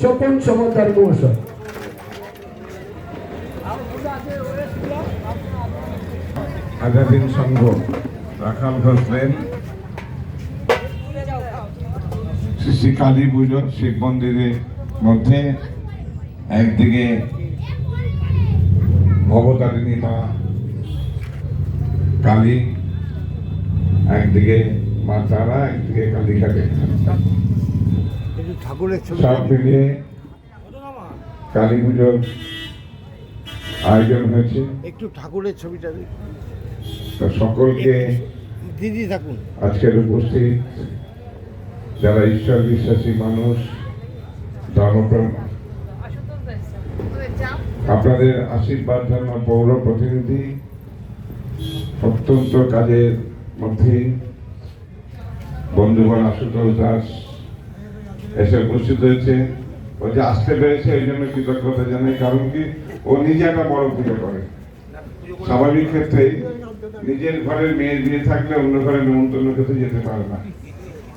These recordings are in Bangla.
স্বপন সমাদার মহাশয়। আজাদিন সংঘ রাখাল ঘোষ লেন শ্রী কালী পুজো শিব মন্দিরের মধ্যে একদিকে ভবতারিণী মা কালী, একদিকে মা তারা, একদিকে কালীঘাটে ঠাকুরের ছবি। মিলিয়ে কালী পুজোর আয়োজন হয়েছে। একটু ঠাকুরের ছবিটা। সকলকে দিদি থাকুন। আজকের উপস্থিত যারা ঈশ্বর বিশ্বাসী মানুষ ধর্মপ্রাণ আপনাদের আশীর্বাদ জন্য পৌর প্রতিনিধি অত্যন্ত কাজের মধ্যে বন্ধুগণ আশুতোষ দাস এসে উপস্থিত হয়েছে। ও যে আসতে পেরেছে, এই জন্য কৃতজ্ঞতা জানাই, কারণ কি, ও নিজে একটা বড় পুজো করে। স্বাভাবিক ক্ষেত্রেই নিজের ঘরের মেয়ের বিয়ে থাকলে অন্য ঘরে নিমন্ত্রণ খেতে যেতে পারে না।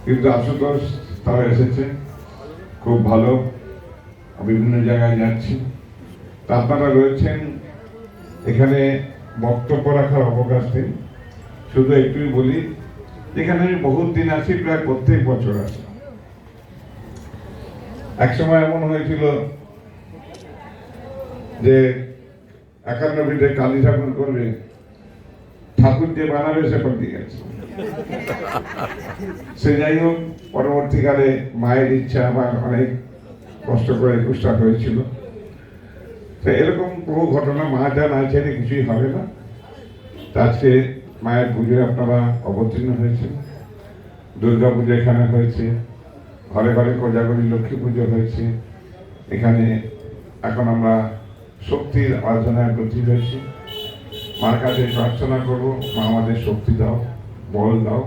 কিন্তু আশুতোষ তারা এসেছে। খুব ভালো। বিভিন্ন জায়গায় যাচ্ছি। তা আপনারা রয়েছেন। এখানে বক্তব্য রাখার অবকাশ নেই। শুধু একটুই বলি, এখানে আমি বহুত দিন আছি, প্রায় প্রত্যেক বছর আছি। একসময় এমন হয়েছিল যে একান্ন কালী ঠাকুর করবে, ঠাকুর যে বানাবে সে পাল্টে গেছে। সে যাই হোক, পরবর্তীকালে মায়ের ইচ্ছা আমার অনেক কষ্ট করে একুশটা হয়েছিল। তো এরকম বহু ঘটনা মা যা না ছেড়ে কিছুই হবে না। আজকে মায়ের পুজোয় আপনারা অবতীর্ণ হয়েছে দুর্গা পুজো এখানে হয়েছে। ঘরে ঘরে কোজাগরি লক্ষ্মী পুজো হয়েছে। এখানে এখন আমরা শক্তির আরাধনায় ব্রতী হয়েছি মার কাছে প্রার্থনা করব, মা আমাদের শক্তি দাও, বল দাও।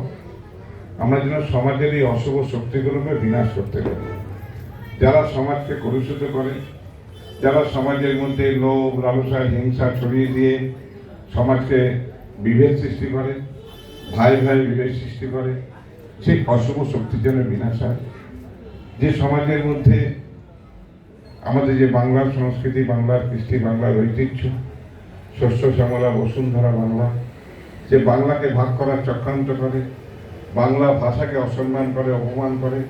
আমরা যেন সমাজের এই অশুভ শক্তিগুলোকে বিনাশ করতে পারি। যারা সমাজকে কলুষিত করে, যারা সমাজের মধ্যে লোভ, লালসা, হিংসা ছড়িয়ে দিয়ে সমাজকে বিভেদ সৃষ্টি করে, ভাই ভাই বিভেদ সৃষ্টি করে, সেই অশুভ শক্তির জন্য বিনাশ হয়। যে সমাজের মধ্যে আমাদের যে বাংলার সংস্কৃতি, বাংলার কৃষ্টি, বাংলার ঐতিহ্য, শস্য, শ্যামলা, বসুন্ধরা বাংলা, যে বাংলাকে ভাগ করার চক্রান্ত করে, বাংলা ভাষাকে অসম্মান করে, অপমান করে,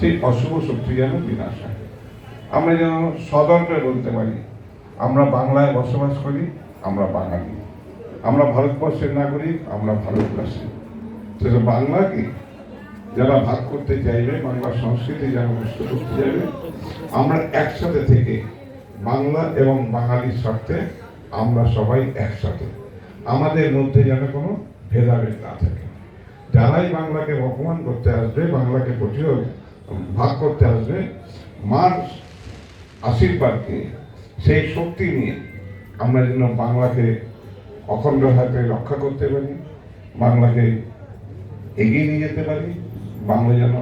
সেই অশুভ শক্তি যেন বিনাশ হয়। আমরা যেন সদর্পে বলতে পারি, আমরা বাংলায় বসবাস করি, আমরা বাঙালি। আমরা ভারতবর্ষের নাগরিক, আমরা ভারতবাসী। সেটা বাংলাকে যারা ভাগ করতে চাইবে বাংলা সংস্কৃতি যারা নষ্ট করতে চাইবে, আমরা একসাথে থেকে বাংলা এবং বাঙালির স্বার্থে আমরা সবাই একসাথে। আমাদের মধ্যে যেন কোনো ভেদাভেদ না থাকে। যারাই বাংলাকে অপমান করতে আসবে, বাংলাকে প্রতিরোধ, ভাগ করতে আসবে, মার আশীর্বাদকে, সেই শক্তি নিয়ে আমরা যেন বাংলাকে অখণ্ড হাতে রক্ষা করতে পারি, বাংলাকে এগিয়ে নিয়ে যেতে পারি বাংলা যেন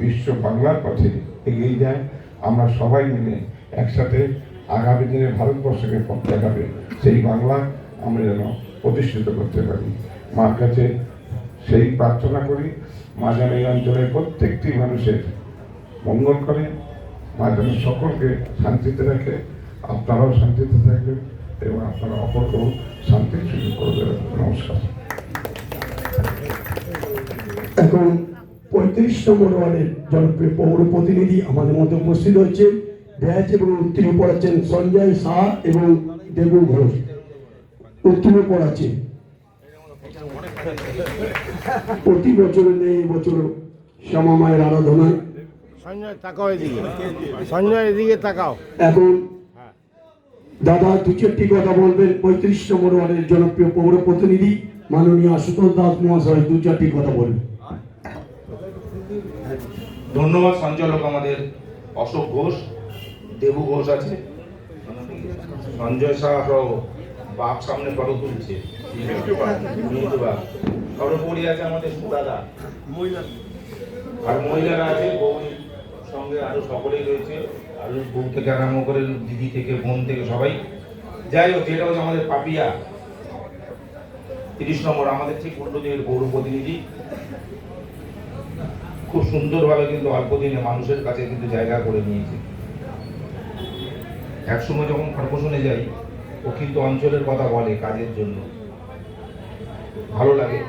বিশ্ব বাংলার পথে এগিয়ে যায়, আমরা সবাই মিলে একসাথে আগামী দিনে ভারতবর্ষকে পথ দেখাবে। সেই বাংলা আমরা যেন প্রতিষ্ঠিত করতে পারি। মার কাছে সেই প্রার্থনা করি, মা যেন এই অঞ্চলের প্রত্যেকটি মানুষের মঙ্গল করে, মা যেন সকলকে শান্তিতে রাখে, আপনারাও শান্তিতে থাকবেন এবং আপনারা অপরকেও শান্তির সুযোগ করে দেবেন। নমস্কার। এখন পঁয়ত্রিশ নম্বর ওয়ার্ডের জনপ্রিয় পৌর প্রতিনিধি আমাদের মধ্যে উপস্থিত হচ্ছে ব্যাচ এবং উত্তীর্ণ পড়াচ্ছেন সঞ্জয় শাহ এবং দেবু ঘোষ। উত্তীর্ণ পড়াচ্ছে। প্রতি বছর নেই বছর শ্যামা মায়ের আরাধনায় সঞ্জয় তাকাও এদিকে। সঞ্জয় এদিকে তাকাও। এখন দাদা দু চারটি কথা বলবেন। পঁয়ত্রিশ নম্বর ওয়ার্ডের জনপ্রিয় পৌর প্রতিনিধি মাননীয় আশুতোষ দাস মহাশয় দু চারটি কথা বলবেন। ধন্যবাদ সঞ্চালক আমাদের। অশোক ঘোষ, দেবু ঘোষ আছে। সঞ্জয় শাহ সহ বাপ সামনে ফটো তুলছে। সর্বোপরি আছে আমাদের সুদাদা। আর মহিলারা আছে বৌদির সঙ্গে আরও সকলেই রয়েছে। আর বউ থেকে আরম্ভ করে দিদি থেকে, বোন থেকে সবাই। যাই হোক যেটা হচ্ছে আমাদের পাপিয়া। তিরিশ নম্বর, আমাদের ঠিক উল্টো পৌর প্রতিনিধি। খুব সুন্দরভাবে কিন্তু অল্প দিনে মানুষের কাছে কিন্তু জায়গা করে নিয়েছে। একসময় যখন কর্পোরেশনে যাই, ও কিন্তু অঞ্চলের কথা বলে কাজের জন্য। ভালো লাগে।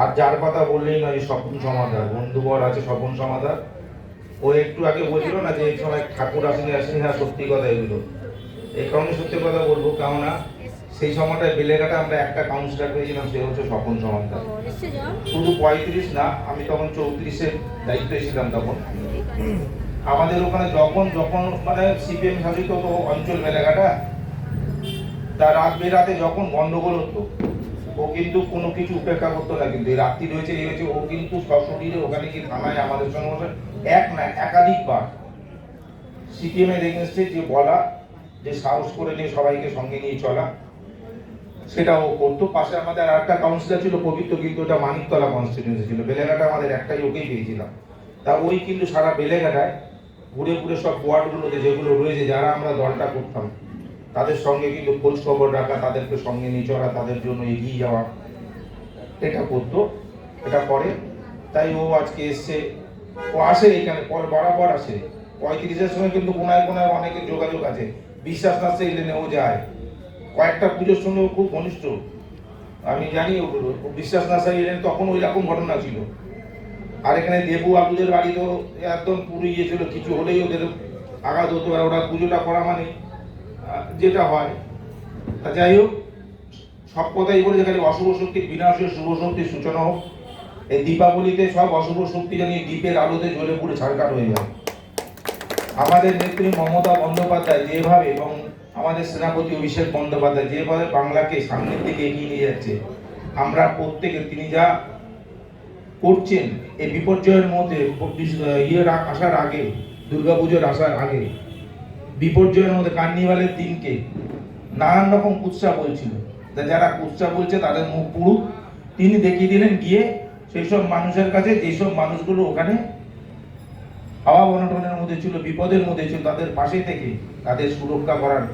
আর যার কথা বললেই না যে স্বপন সমাধান বন্ধুবর আছে স্বপন সমাধান ও একটু আগে বলছিল না যে, এই সময় ঠাকুর আসেনি আসেনি হ্যাঁ সত্যি কথা এগুলো। এই কারণে সত্যি কথা বলব, কেননা সেই সময়টায় বেলেঘাটে আমরা একটা কাউন্সিলর পেয়েছিলাম সে হচ্ছে স্বপন সমাধান শুধু পঁয়ত্রিশ না আমি তখন চৌত্রিশের দায়িত্বে ছিলাম তখন। আমাদের ওখানে যখন যখন মানে সিপিএম শাসিত তো অঞ্চল বেলেঘাটা তার রাত বেরাতে যখন গন্ডগোল হতো ও কিন্তু কোনো কিছু উপেক্ষা করতো না কিন্তু। রাত্রি রয়েছে এই হয়েছে ও কিন্তু সশরীরে ওখানে গিয়ে থানায় আমাদের সঙ্গে বসে এক না একাধিকবার সিপিএম এর এগেনস্টে যে বলা যে সাহস করে নিয়ে সবাইকে সঙ্গে নিয়ে চলা সেটাও করতো পাশে আমাদের আর একটা কাউন্সিলর ছিল পবিত্র, কিন্তু ওটা মানিকতলা কনস্টিটিউন্সি ছিল। বেলেঘাটা আমাদের একটাই ওকেই পেয়েছিলাম। তা ওই কিন্তু সারা বেলেঘাটায় ঘুরে ঘুরে সব ওয়ার্ডগুলোতে যেগুলো রয়েছে, যারা আমরা দলটা করতাম, তাদের সঙ্গে কিন্তু খোঁজ খবর রাখা, তাদেরকে সঙ্গে নিয়ে চলা তাদের জন্য এগিয়ে যাওয়া, এটা করতো, এটা করে। তাই ও আজকে এসছে, ও আসে এখানে, পর বরাবর আসে। পঁয়ত্রিশের সময় কিন্তু কোনায় কোনায় অনেকের যোগাযোগ আছে। বিশ্বাস নাচতে এলেনে ও যায়। কয়েকটা পুজোর সঙ্গে খুব ঘনিষ্ঠ। আমি জানি ওগুলো বিশ্বাস নার্সারি এলেন তখন ওই রকম ঘটনা ছিল। আর এখানে দেবু আবুদের বাড়ি তো একদম পুরো ইয়ে ছিল। কিছু হলেই ওদের আঘাত হতো। আর ওরা পুজোটা করা মানে যেটা হয়। তা যাই হোক, সব কথাই বলে যেখানে অশুভ শক্তির বিনাশের শুভ শক্তির সূচনা হোক। এই দীপাবলিতে সব অশুভ শক্তি জানিয়ে দ্বীপের আলোতে জ্বলে পুড়ে ছাড়কাট হয়ে যায়। আমাদের নেত্রী মমতা বন্দ্যোপাধ্যায় যেভাবে এবং আমাদের সেনাপতি অভিষেক বন্দ্যোপাধ্যায় যেভাবে বাংলাকে সামনের দিকে এগিয়ে নিয়ে যাচ্ছে, আমরা প্রত্যেকে তিনি যা করছেন, এই বিপর্যয়ের মধ্যে ইয়ের আসার আগে দুর্গাপুজোর আসার আগে, বিপর্যয়ের মধ্যে কার্নিভালের দিনকে নানান রকম কুৎসা বলছিল। যারা কুৎসা বলছে তাদের মুখ পুরু তিনি দেখিয়ে দিলেন গিয়ে সেই সব মানুষের কাছে যেসব মানুষগুলো ওখানে হাওয়া অনটনের মধ্যে ছিল, বিপদের মধ্যে ছিল, তাদের পাশে থেকে তাদের সুরক্ষা করার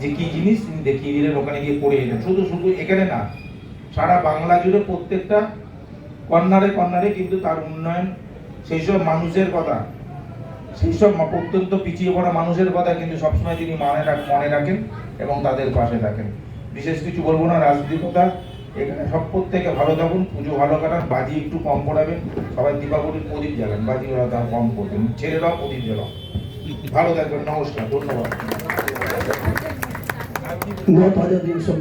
যে কি জিনিস তিনি দেখিয়ে দিলেন, ওখানে গিয়ে পড়ে এলেন। শুধু শুধু এখানে না, সারা বাংলা জুড়ে প্রত্যেকটা কর্নারে কর্নারে কিন্তু তার উন্নয়ন সেই সব মানুষের কথা সেই সব অত্যন্ত পিছিয়ে পড়া মানুষের কথা কিন্তু সবসময় তিনি মনে মনে রাখেন এবং তাদের পাশে রাখেন বিশেষ কিছু বলব না রাজনীতির কথা এখানে সব থেকে ভালো থাকুন, পুজো ভালো কাটান, বাজি একটু কম পড়াবেন, সবাই দীপাবলির প্রদীপ জ্বালান, বাজি ওরা কম করবেন, ছেলেরাও প্রদীপ জ্বালান ভালো থাকবেন, নমস্কার, ধন্যবাদ। ন তাজা দিন সব